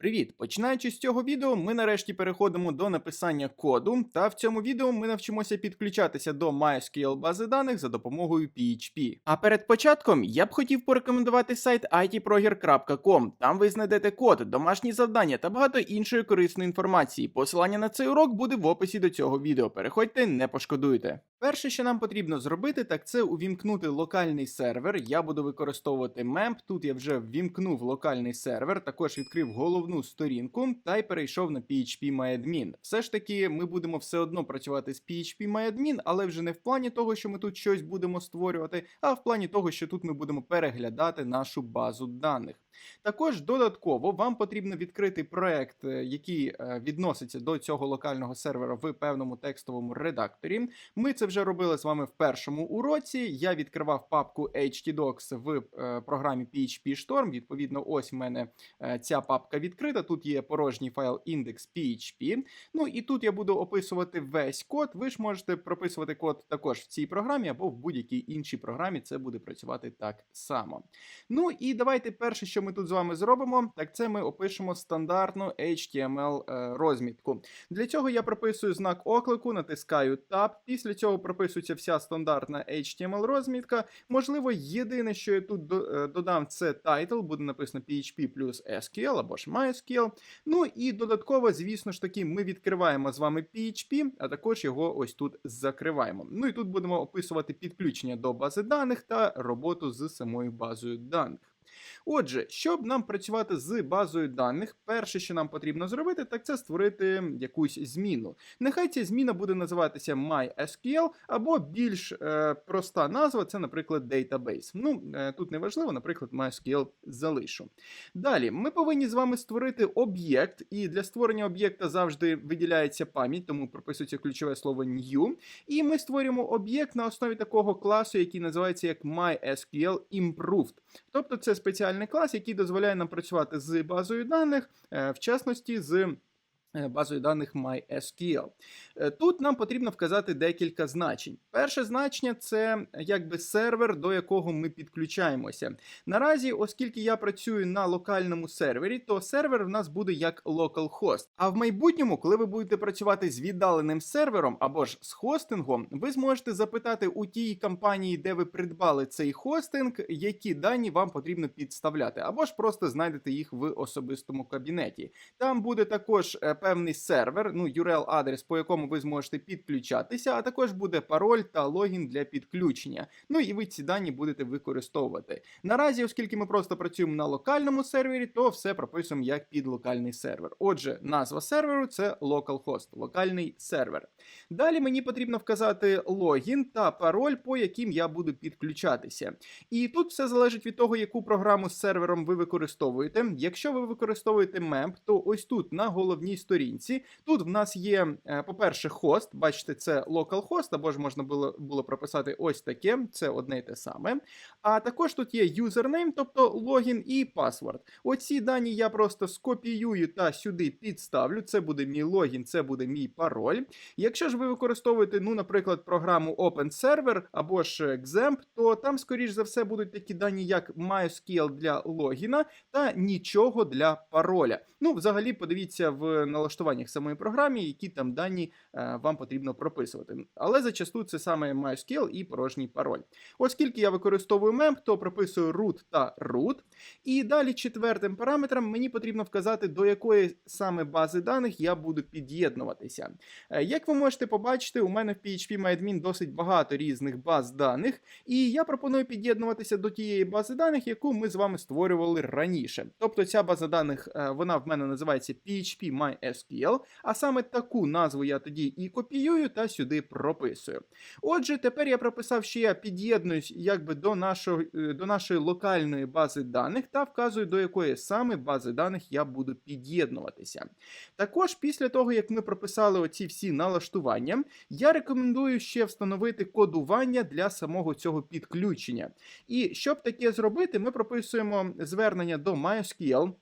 Привіт! Починаючи з цього відео, ми нарешті переходимо до написання коду, та в цьому відео ми навчимося підключатися до MySQL бази даних за допомогою PHP. А перед початком я б хотів порекомендувати сайт itproger.com. Там ви знайдете код, домашні завдання та багато іншої корисної інформації. Посилання на цей урок буде в описі до цього відео. Переходьте, не пошкодуйте. Перше, що нам потрібно зробити, так це увімкнути локальний сервер. Я буду використовувати MEMP. Тут я вже ввімкнув локальний сервер, також відкрив головну сторінку та й перейшов на PHP-MyAdmin. Все ж таки, ми будемо все одно працювати з PHP-MyAdmin, але вже не в плані того, що ми тут щось будемо створювати, а в плані того, що тут ми будемо переглядати нашу базу даних. Також додатково вам потрібно відкрити проект, е, який е, відноситься до цього локального сервера в певному текстовому редакторі. Ми це вже робили з вами в першому уроці. Я відкривав папку htdocs в е, програмі PHP Storm. Відповідно, ось в мене ця папка відкрита. Тут є порожній файл index.php. Ну і тут я буду описувати весь код. Ви ж можете прописувати код також в цій програмі або в будь-якій іншій програмі. Це буде працювати так само. Ну і давайте перше, що ми тут з вами зробимо, так це ми опишемо стандартну HTML е, розмітку. Для цього я прописую знак оклику, натискаю Tab. Після цього прописується вся стандартна HTML розмітка. Можливо, єдине, що я тут е, додам, це title, буде написано PHP плюс SQL або ж MySQL. Ну і додатково, звісно ж таки, ми відкриваємо з вами PHP, а також його ось тут закриваємо. Ну і тут будемо описувати підключення до бази даних та роботу з самою базою даних. Отже, щоб нам працювати з базою даних, перше, що нам потрібно зробити, так це створити якусь зміну. Нехай ця зміна буде називатися MySQL, або більш е, проста назва це, наприклад, Database. Ну, е, тут не важливо, наприклад, MySQL залишу. Далі, ми повинні з вами створити об'єкт, і для створення об'єкта завжди виділяється пам'ять, тому прописується ключове слово new. І ми створюємо об'єкт на основі такого класу, який називається як MySQL Improved. Тобто це спеціальний клас, який дозволяє нам працювати з базою даних, е, в частності з базою даних MySQL. Е, Тут нам потрібно вказати декілька значень. Перше значення це якби сервер, до якого ми підключаємося. Наразі, оскільки я працюю на локальному сервері, то сервер в нас буде як localhost. А в майбутньому, коли ви будете працювати з віддаленим сервером або ж з хостингом, ви зможете запитати у тій компанії, де ви придбали цей хостинг, які дані вам потрібно підставляти, або ж просто знайдете їх в особистому кабінеті. Там буде також е, певний сервер, ну URL-адрес, по якому ви зможете підключатися, а також буде пароль та логін для підключення. Ну і ви ці дані будете використовувати. Наразі, оскільки ми просто працюємо на локальному сервері, то все прописуємо як під локальний сервер. Отже, назва серверу це localhost, локальний сервер. Далі мені потрібно вказати логін та пароль, по яким я буду підключатися. І тут все залежить від того, яку програму з сервером ви використовуєте. Якщо ви використовуєте MEMP, то ось тут на головній сторінці, тут в нас є, е, по-перше, хост. Бачите, це localhost, або ж можна було, було прописати ось таке, це одне й те саме. А також тут є юзернейм, тобто логін і паспорт. Оці дані я просто скопіюю та сюди підставлю. Це буде мій логін, це буде мій пароль. Якщо ж ви використовуєте, ну, наприклад, програму OpenServer або ж XAMPP, то там, скоріш за все, будуть такі дані, як MySQL для логіна та нічого для пароля. Ну, взагалі, подивіться в налаштуваннях самої програми, які там дані е, вам потрібно прописувати. Але зачасту це саме MySQL і порожній пароль. Оскільки я використовую MEMP, то прописую root та root. І далі четвертим параметром мені потрібно вказати, до якої саме бази даних я буду під'єднуватися. Е, Як ви можете побачити, у мене в PHP MyAdmin досить багато різних баз даних, і я пропоную під'єднуватися до тієї бази даних, яку ми з вами створювали раніше. Тобто ця база даних е, вона в мене називається PHP MySQL, а саме таку назву я тоді і копіюю та сюди прописую. Отже, тепер я прописав, що я під'єднуюсь якби до нашого е, до нашої локальної бази даних та вказую, до якої саме бази даних я буду під'єднуватися. Також після того, як ми прописали оці всі налаштування, я рекомендую ще встановити кодування для самого цього підключення. І щоб таке зробити, ми прописуємо звернення до MySQL.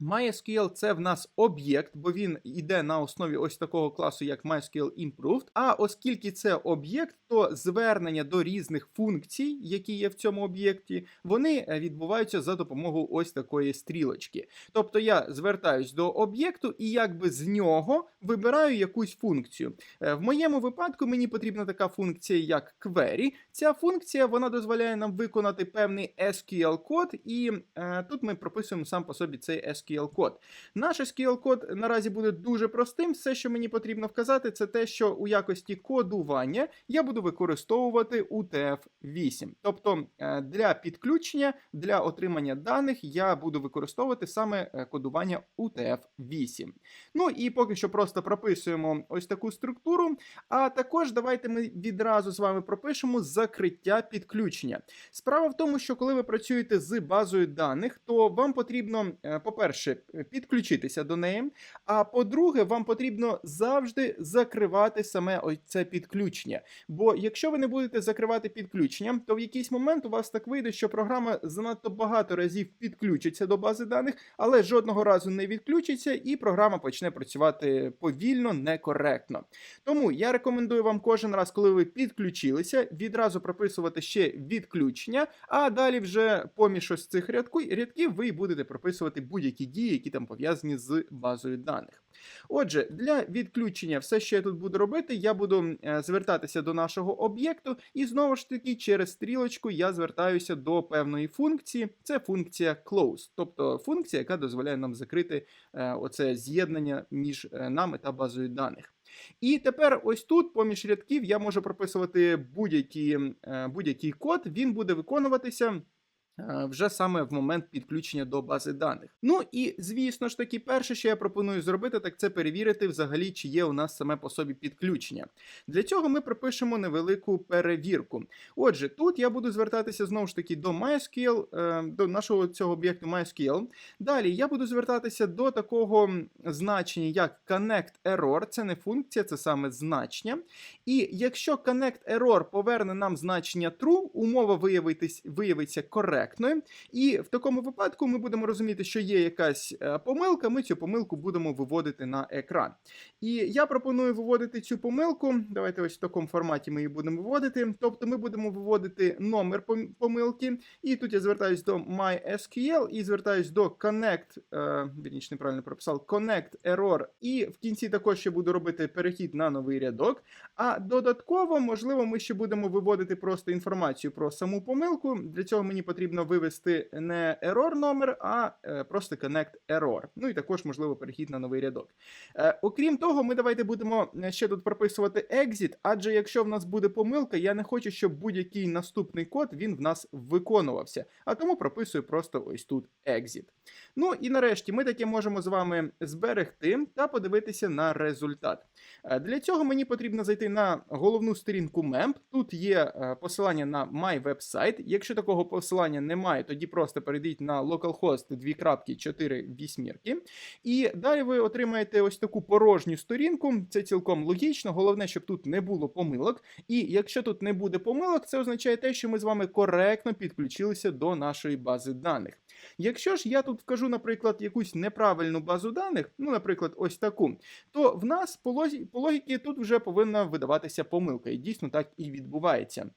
MySQL це в нас об'єкт, бо він йде на основі ось такого класу, як MySQL Improved. А оскільки це об'єкт, то звернення до різних функцій, які є в цьому об'єкті, вони е, відбуваються за допомогою ось такої стрілочки. Тобто я звертаюсь до об'єкту і якби з нього вибираю якусь функцію. Е, В моєму випадку мені потрібна така функція, як query. Ця функція вона дозволяє нам виконати певний SQL-код, і е, тут ми прописуємо сам по собі цей SQL-код. Наш SQL-код наразі буде дуже простим. Все, що мені потрібно вказати, це те, що у якості кодування я буду використовувати UTF-8. Тобто е, для підключення, для отримання даних я буду використовувати саме е, кодування UTF-8. Ну і поки що просто прописуємо ось таку структуру. А також давайте ми відразу з вами пропишемо закриття підключення. Справа в тому, що коли ви працюєте з базою даних, то вам потрібно, е, по-перше, підключитися до неї. А по-друге, вам потрібно завжди закривати саме це підключення. Бо якщо ви не будете закривати підключення, то в якийсь момент у вас так вийде, що програма занадто багато разів підключиться до бази даних, але жодного разу не відключиться, і програма почне працювати повільно, некоректно. Тому я рекомендую вам кожен раз, коли ви підключилися, відразу прописувати ще відключення, а далі вже поміж ось цих рядків ви будете прописувати будь-які дії, які там пов'язані з базою даних. Отже, для відключення все, що я тут буду робити, я буду е, звертатися до нашого об'єкту, і знову ж таки, через стрілочку я звертаюся до певної функції. Це функція close, тобто функція, яка дозволяє нам закрити е, оце з'єднання між е, нами та базою даних. І тепер ось тут, поміж рядків, я можу прописувати будь-який будь-який код, він буде виконуватися. Е, Вже саме в момент підключення до бази даних. Ну і звісно ж таки, перше, що я пропоную зробити, так це перевірити взагалі, чи є у нас саме по собі підключення. Для цього ми пропишемо невелику перевірку. Отже, тут я буду звертатися знову ж таки до MySQL, е, до нашого цього об'єкту MySQL. Далі я буду звертатися до такого значення, як connect error. Це не функція, це саме значення. І якщо connect error поверне нам значення true, умова виявитись, виявиться коректною. І в такому випадку ми будемо розуміти, що є якась е, помилка, ми цю помилку будемо виводити на екран. І я пропоную виводити цю помилку. Давайте ось в такому форматі ми її будемо виводити. Тобто ми будемо виводити номер помилки. І тут я звертаюсь до MySQL і звертаюсь до connect, е, вірніше, неправильно прописав, connect error. І в кінці також ще буду робити перехід на новий рядок. А додатково, можливо, ми ще будемо виводити просто інформацію про саму помилку. Для цього мені потрібно вивести не error номер, а е, просто connect error. Ну і також, можливо, перехід на новий рядок. Е, окрім того, ми давайте будемо е, ще тут прописувати exit, адже якщо в нас буде помилка, я не хочу, щоб будь-який наступний код він в нас виконувався. А тому прописую просто ось тут exit. Ну і нарешті ми таки можемо з вами зберегти та подивитися на результат. Для цього мені потрібно зайти на головну сторінку MEMP. Тут є посилання на My Website. Якщо такого посилання немає, тоді просто перейдіть на localhost 2.4 вісьмірки. І далі ви отримаєте ось таку порожню сторінку. Це цілком логічно. Головне, щоб тут не було помилок. І якщо тут не буде помилок, це означає те, що ми з вами коректно підключилися до нашої бази даних. Якщо ж я тут вкажу, наприклад, якусь неправильну базу даних, ну, наприклад, ось таку, то в нас по логіки тут вже повинна видаватися помилка, і дійсно так і відбувається.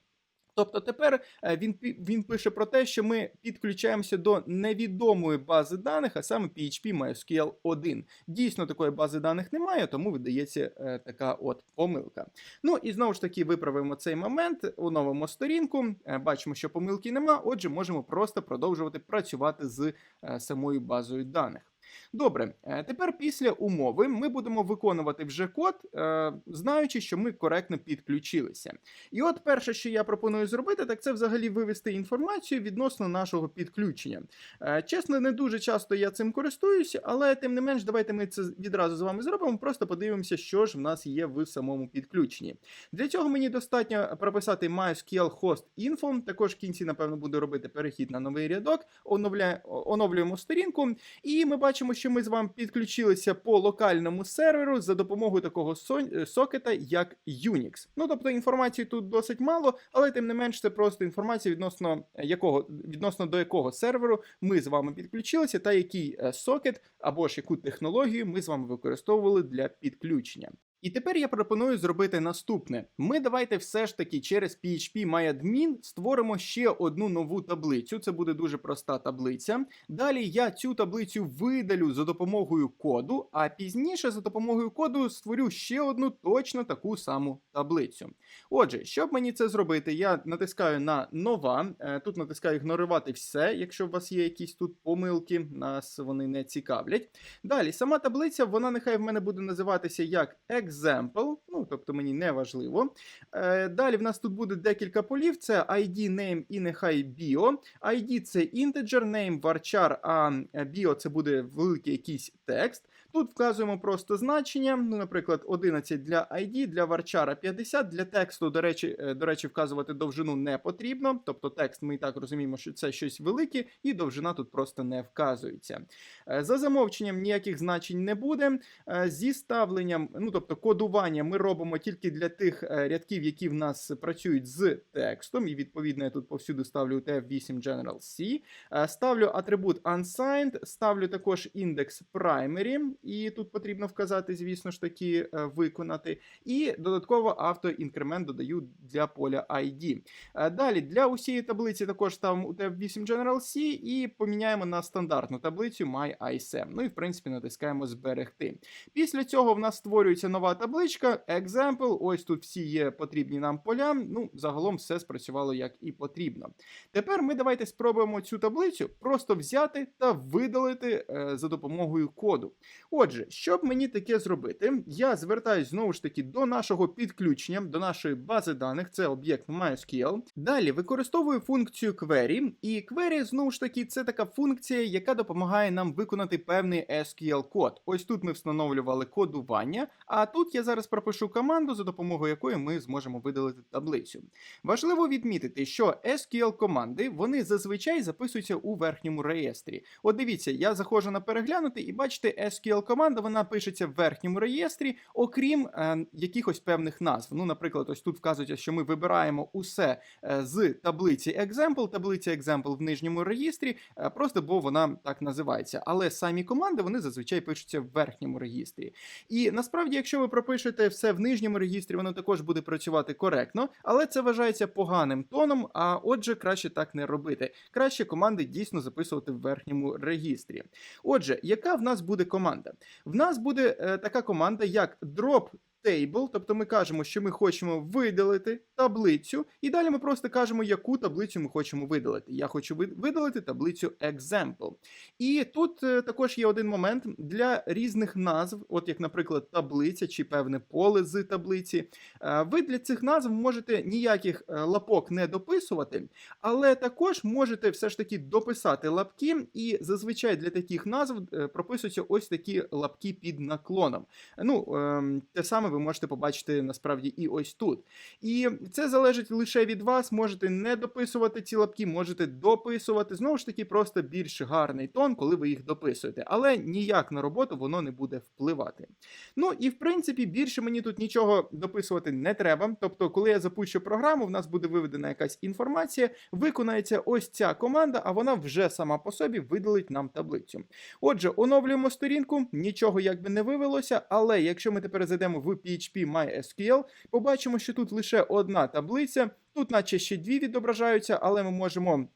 Тобто тепер е, він, він пише про те, що ми підключаємося до невідомої бази даних, а саме PHP MySQL 1. Дійсно, такої бази даних немає, тому видається е, така от помилка. Ну і знову ж таки виправимо цей момент, оновимо сторінку, е, бачимо, що помилки нема, отже, можемо просто продовжувати працювати з самою базою даних. Добре, е, тепер після умови ми будемо виконувати вже код, е, знаючи, що ми коректно підключилися. І от перше, що я пропоную зробити, так це взагалі вивести інформацію відносно нашого підключення. Е, Чесно, не дуже часто я цим користуюся, але тим не менш, давайте ми це відразу з вами зробимо. Просто подивимося, що ж в нас є в самому підключенні. Для цього мені достатньо прописати MySQL host info. Також в кінці, напевно, буду робити перехід на новий рядок, оновля... оновлюємо сторінку, і ми бачимо. Бачимо, що ми з вами підключилися по локальному серверу за допомогою такого е, сокета, як Unix. Ну тобто інформації тут досить мало, але тим не менш це просто інформація відносно е, якого відносно до якого серверу ми з вами підключилися, та який е, сокет або ж яку технологію ми з вами використовували для підключення. І тепер я пропоную зробити наступне. Ми давайте все ж таки через PHP MyAdmin створимо ще одну нову таблицю. Це буде дуже проста таблиця. Далі я цю таблицю видалю за допомогою коду, а пізніше за допомогою коду створю ще одну точно таку саму таблицю. Отже, щоб мені це зробити, я натискаю на нова. Е, Тут натискаю ігнорувати все, якщо у вас є якісь тут помилки, нас вони не цікавлять. Далі, сама таблиця, вона нехай в мене буде називатися як example, ну тобто мені не важливо. Е, Далі в нас тут буде декілька полів: це ID, name і нехай bio. ID це integer, name varchar, а bio це буде великий якийсь текст. Тут вказуємо просто значення. Ну, наприклад, 11 для ID, для varchar 50. Для тексту, до речі, е, до речі, вказувати довжину не потрібно. Тобто текст ми і так розуміємо, що це щось велике, і довжина тут просто не вказується. Е, За замовченням ніяких значень не буде. Е, Зі ставленням, ну тобто кодування, ми робимо тільки для тих рядків, які в нас працюють з текстом. І відповідно я тут повсюди ставлю UTF-8 General C. Ставлю атрибут unsigned, ставлю також індекс primary, і тут потрібно вказати, звісно ж таки, е, виконати. І додатково автоінкремент додаю для поля ID. Е, Далі для усієї таблиці також ставимо UTF-8 General C і поміняємо на стандартну таблицю MyISM. Ну і в принципі натискаємо зберегти. Після цього в нас створюється нова табличка, example. Ось тут всі є потрібні нам поля. Ну, загалом все спрацювало як і потрібно. Тепер ми давайте спробуємо цю таблицю просто взяти та видалити е, за допомогою коду. Отже, щоб мені таке зробити, я звертаюсь знову ж таки до нашого підключення, до нашої бази даних, це об'єкт MySQL. Далі використовую функцію query, і query, знову ж таки, це така функція, яка допомагає нам виконати певний SQL-код. Ось тут ми встановлювали кодування, а тут я зараз пропишу команду, за допомогою якої ми зможемо видалити таблицю. Важливо відмітити, що SQL команди вони зазвичай записуються у верхньому реєстрі. От дивіться, я заходжу на переглянути, і бачите, SQL команда вона пишеться в верхньому реєстрі, окрім е, якихось певних назв. Ну, наприклад, ось тут вказується, що ми вибираємо усе е, з таблиці example, таблиця example в нижньому реєстрі, е, просто бо вона так називається. Але самі команди вони зазвичай пишуться в верхньому реєстрі. І насправді, якщо ви пропишете все в нижньому реєстрі, воно також буде працювати коректно, але це вважається поганим тоном. А отже, краще так не робити. Краще команди дійсно записувати в верхньому реєстрі. Отже, яка в нас буде команда? В нас буде е, така команда, як drop table, тобто ми кажемо, що ми хочемо видалити таблицю, і далі ми просто кажемо, яку таблицю ми хочемо видалити. Я хочу видалити таблицю example. І тут е, також є один момент для різних назв, от як, наприклад, таблиця чи певне поле з таблиці. Е, Ви для цих назв можете ніяких е, лапок не дописувати, але також можете все ж таки дописати лапки, і зазвичай для таких назв прописуються ось такі лапки під наклоном. Ну, ем, те саме ви можете побачити насправді і ось тут. І це залежить лише від вас. Можете не дописувати ці лапки, можете дописувати. Знову ж таки, просто більш гарний тон, коли ви їх дописуєте. Але ніяк на роботу воно не буде впливати. Ну і в принципі, більше мені тут нічого дописувати не треба. Тобто, коли я запущу програму, в нас буде виведена якась інформація, виконається ось ця команда, а вона вже сама по собі видалить нам таблицю. Отже, оновлюємо сторінку, нічого якби не вивелося, але якщо ми тепер зайдемо в PHP MySQL, побачимо, що тут лише одна таблиця, тут наче ще дві відображаються, але ми можемо.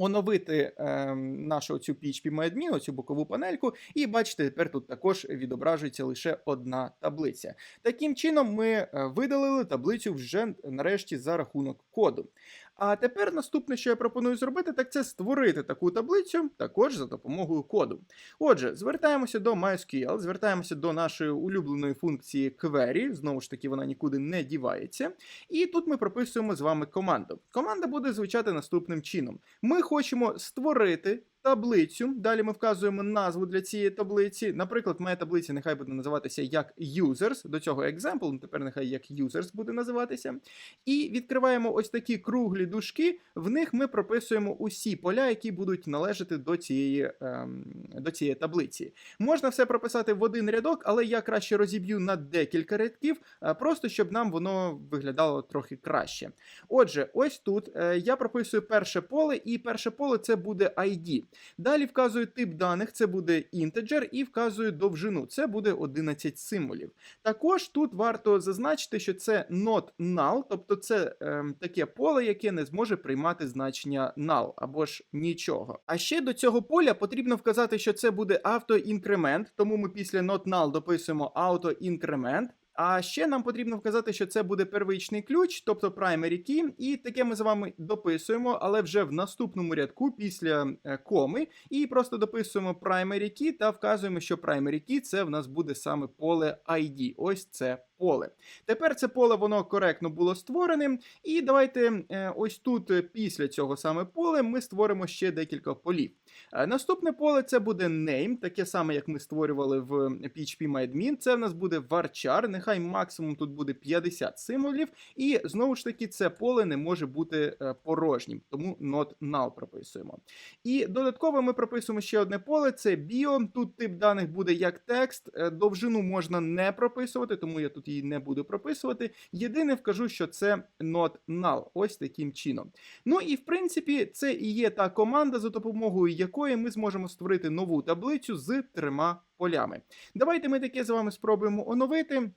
Оновити е, нашу цю PHP MyAdmin, цю бокову панельку, і бачите, тепер тут також відображується лише одна таблиця. Таким чином, ми е, видалили таблицю вже нарешті за рахунок коду. А тепер наступне, що я пропоную зробити, так це створити таку таблицю також за допомогою коду. Отже, звертаємося до MySQL, звертаємося до нашої улюбленої функції query, знову ж таки, вона нікуди не дівається. І тут ми прописуємо з вами команду. Команда буде звучати наступним чином: ми хочемо створити таблицю. Далі ми вказуємо назву для цієї таблиці. Наприклад, моя таблиця нехай буде називатися як users, до цього example, тепер нехай як users буде називатися. І відкриваємо ось такі круглі дужки, в них ми прописуємо усі поля, які будуть належати до цієї, ем, до цієї таблиці. Можна все прописати в один рядок, але я краще розіб'ю на декілька рядків, е, просто щоб нам воно виглядало трохи краще. Отже, ось тут е, я прописую перше поле, і перше поле це буде ID. Далі вказую тип даних, це буде integer, і вказую довжину, це буде 11 символів. Також тут варто зазначити, що це not null, тобто це ем, таке поле, яке не зможе приймати значення null або ж нічого. А ще до цього поля потрібно вказати, що це буде автоінкремент, тому ми після not null дописуємо автоінкремент. А ще нам потрібно вказати, що це буде первичний ключ, тобто primary key, і таке ми з вами дописуємо, але вже в наступному рядку після е, коми, і просто дописуємо primary key та вказуємо, що primary key це в нас буде саме поле ID. Ось це поле. Тепер це поле воно коректно було створеним. І давайте е, ось тут е, після цього саме поле ми створимо ще декілька полів. Е, Наступне поле це буде name, таке саме, як ми створювали в PHP MyAdmin. Це в нас буде varchar, нехай максимум тут буде 50 символів. І знову ж таки, це поле не може бути е, порожнім, тому not null прописуємо. І додатково ми прописуємо ще одне поле: це bio. Тут тип даних буде як текст. Е, Довжину можна не прописувати, тому я тут її не буду прописувати. Єдине вкажу, що це not null. Ось таким чином. Ну і в принципі, це і є та команда, за допомогою ми зможемо створити нову таблицю з трьома полями. Давайте ми таке з вами спробуємо оновити.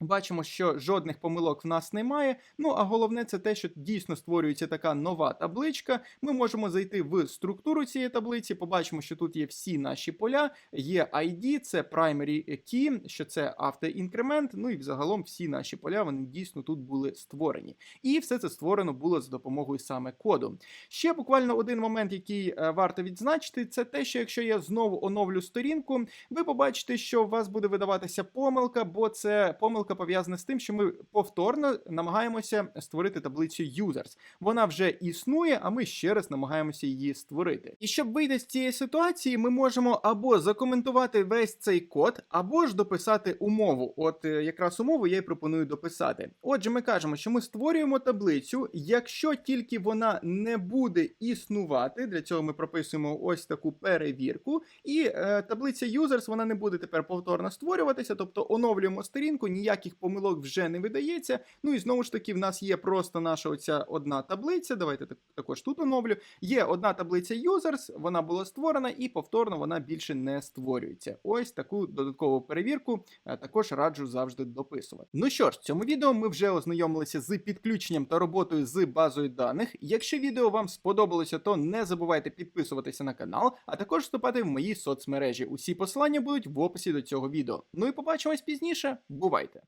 Бачимо, що жодних помилок в нас немає. Ну а головне це те, що дійсно створюється така нова табличка. Ми можемо зайти в структуру цієї таблиці, побачимо, що тут є всі наші поля, є ID, це primary key, що це автоінкремент. Ну і взагалом всі наші поля вони дійсно тут були створені. І все це створено було за допомогою саме коду. Ще буквально один момент, який е, варто відзначити, це те, що якщо я знову оновлю сторінку, ви побачите, що у вас буде видаватися помилка, бо це помилка пов'язана з тим, що ми повторно намагаємося створити таблицю users. Вона вже існує, а ми ще раз намагаємося її створити. І щоб вийти з цієї ситуації, ми можемо або закоментувати весь цей код, або ж дописати умову. От е, якраз умову я й пропоную дописати. Отже, ми кажемо, що ми створюємо таблицю, якщо тільки вона не буде існувати. Для цього ми прописуємо ось таку перевірку, і е, таблиця users вона не буде тепер повторно створюватися, тобто оновлюємо сторінку, ніяких помилок вже не видається. Ну і знову ж таки, в нас є просто наша оця одна таблиця. Давайте так- також тут оновлю. Є одна таблиця users, вона була створена, і повторно вона більше не створюється. Ось таку додаткову перевірку е, також раджу завжди дописувати. Ну що ж, в цьому відео ми вже ознайомилися з підключенням та роботою з базою даних. Якщо відео вам сподобалося, то не забувайте підписуватися на канал, а також вступати в мої соцмережі. Усі посилання будуть в описі до цього відео. Ну і побачимось пізніше. Бувайте!